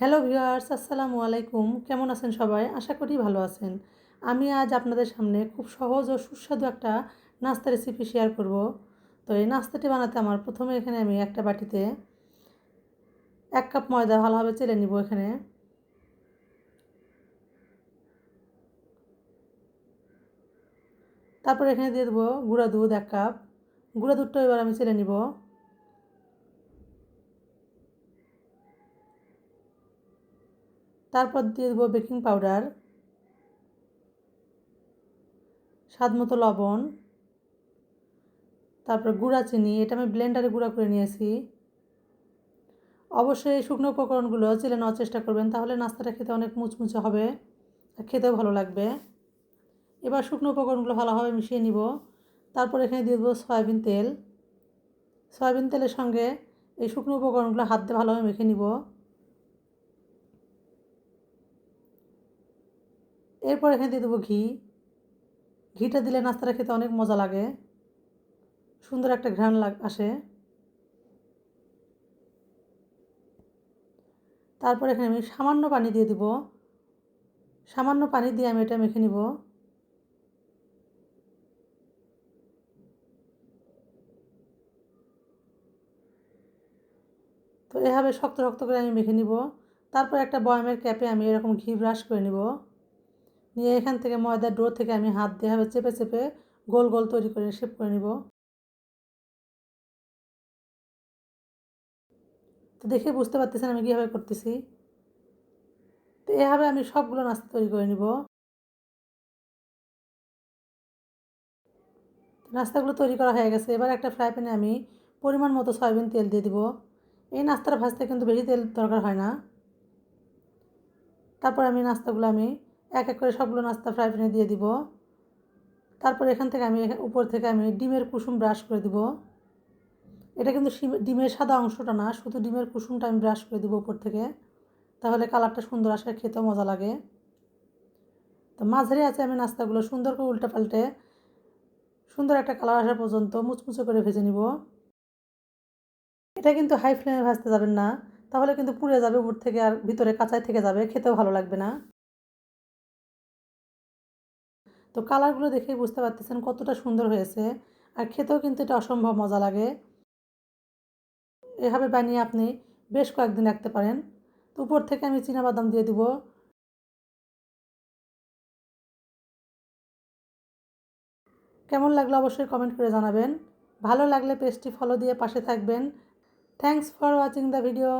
Hello viewers, আসসালামু আলাইকুম। কেমন আছেন সবাই? আশা করি ভালো আছেন। আমি আজ আপনাদের সামনে খুব সহজ ও সুস্বাদু একটা নাস্তা রেসিপি শেয়ার করব। তো এই নাস্তাটি বানাতে আমার প্রথমে এখানে আমি একটা বাটিতে এক কাপ ময়দা ভালোভাবে চেলে নিব এখানে। তারপর এখানে দিয়ে দেবো গুঁড়া দুধ এক কাপ। গুঁড়া দুধটা এবার আমি চেলে নিব। তারপর দিয়ে দেবো বেকিং পাউডার, স্বাদ মতো লবণ, তারপর গুঁড়া চিনি, এটা আমি ব্লেন্ডারে গুঁড়া করে নিয়েছি। অবশ্যই এই শুকনো উপকরণগুলো চেলে নেওয়ার চেষ্টা করবেন, তাহলে নাস্তাটা খেতে অনেক মুচমুচে হবে আর খেতেও ভালো লাগবে। এবার শুকনো উপকরণগুলো ভালোভাবে মিশিয়ে নিব, তারপর এখানে দিয়ে দেবো সয়াবিন তেল। সয়াবিন তেলের সঙ্গে এই শুকনো উপকরণগুলো হাত দিয়ে ভালোভাবে মেখে নিব। এরপর এখানে দিয়ে দেবো ঘি। ঘিটা দিলে নাস্তাটা খেতে অনেক মজা লাগে। সুন্দর একটা ঘ্রাণ লাগ, আসে। তারপর এখানে আমি সামান্য পানি দিয়ে দিব। সামান্য পানি দিয়ে আমি এটা মেখে নিব। তো এভাবে শক্ত শক্ত করে আমি মেখে নিব। তারপর একটা বয়ামের ক্যাপে আমি এরকম ঘি ব্রাশ করে নিব। নিয়ে এখান থেকে ময়দার ডো থেকে আমি হাত দিয়ে হবে চেপে চেপে গোল গোল তৈরি করে শেপ করে নিব। তো দেখে বুঝতে পারতেছেন আমি কীভাবে করতেছি। তো এভাবে আমি সবগুলো নাস্তা তৈরি করে নিব। নাস্তাগুলো তৈরি করা হয়ে গেছে। এবার একটা ফ্রাই প্যানে আমি পরিমাণ মতো সয়াবিন তেল দিয়ে দিব। এই নাস্তাটা ভাজতে কিন্তু বেশি তেল দরকার হয় না। তারপর আমি নাস্তাগুলো আমি এক এক করে সবগুলো নাস্তা ফ্রাই প্যানে দিয়ে দিব। তারপর এখান থেকে আমি উপর থেকে আমি ডিমের কুসুম ব্রাশ করে দিব। এটা কিন্তু ডিমের সাদা অংশটা না, শুধু ডিমের কুসুমটা আমি ব্রাশ করে দিব উপর থেকে। তাহলে কালারটা সুন্দর আসে, খেতেও মজা লাগে। তো মাঝারি আছে আমি নাস্তাগুলো, সুন্দর করে উল্টে পাল্টে, সুন্দর একটা কালার আসা পর্যন্ত মুচমুচে করে ভেজে নিব। এটা কিন্তু হাই ফ্লেমে ভাজতে যাবেন না, তাহলে কিন্তু পুড়ে যাবে উপর থেকে আর ভিতরে কাঁচাই থেকে যাবে, খেতেও ভালো লাগবে না। তো কালারগুলো দেখেই বুঝতে পারতেছেন কতটা সুন্দর হয়েছে। আর খেতেও কিন্তু এটা অসম্ভব মজা লাগে। এভাবে বানিয়ে আপনি বেশ কয়েকদিন রাখতে পারেন। তো উপর থেকে আমি বাদাম দিয়ে দিব। কেমন লাগল অবশ্যই কমেন্ট করে জানাবেন। ভালো লাগলে পেজটি ফলো দিয়ে পাশে থাকবেন। Thanks for watching the video